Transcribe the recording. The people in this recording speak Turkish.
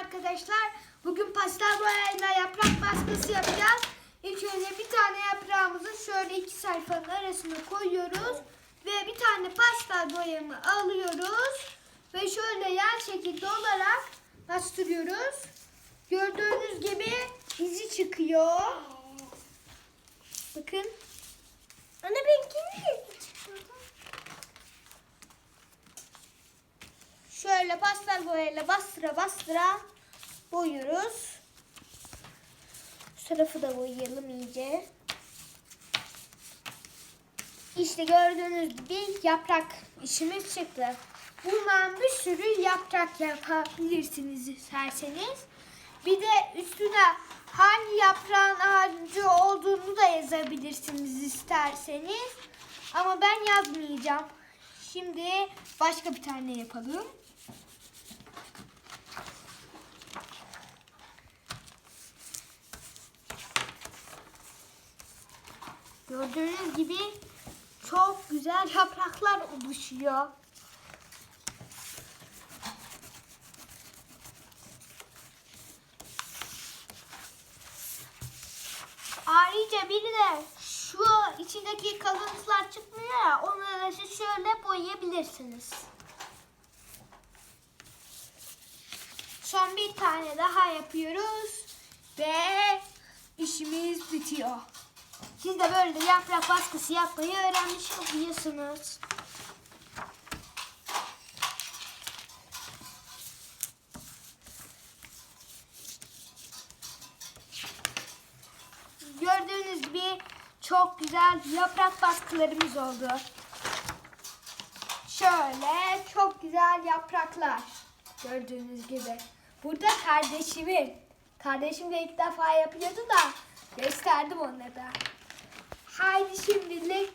arkadaşlar. Bugün pastel boyayla yaprak baskısı yapacağız. İlk önce bir tane yaprağımızı şöyle iki sayfanın arasına koyuyoruz. Ve bir tane pastel boyamı alıyoruz. Ve şöyle yan şekilde olarak bastırıyoruz. Gördüğünüz gibi izi çıkıyor. Bakın. Ana benimkini de Şöyle pastel boyayla bastıra bastıra boyuyoruz. Şu tarafı da boyayalım iyice. İşte gördüğünüz gibi yaprak işimiz çıktı. Bundan bir sürü yaprak yapabilirsiniz isterseniz. Bir de üstüne hangi yaprağın ağacı olduğunu da yazabilirsiniz isterseniz. Ama ben yazmayacağım. Şimdi başka bir tane yapalım. Gördüğünüz gibi çok güzel yapraklar oluşuyor. Ayrıca bir de şu içindeki kalıntılar çıkmıyor ya onları da şöyle boyayabilirsiniz. Son bir tane daha yapıyoruz ve işimiz bitiyor. Siz de böyle yaprak baskısı yapmayı öğrenmiş oluyorsunuz. Gördüğünüz gibi çok güzel yaprak baskılarımız oldu. Şöyle çok güzel yapraklar. Gördüğünüz gibi. Burada kardeşimin. Kardeşim de ilk defa yapıyordu da gösterdim onlara. Haydi şimdilik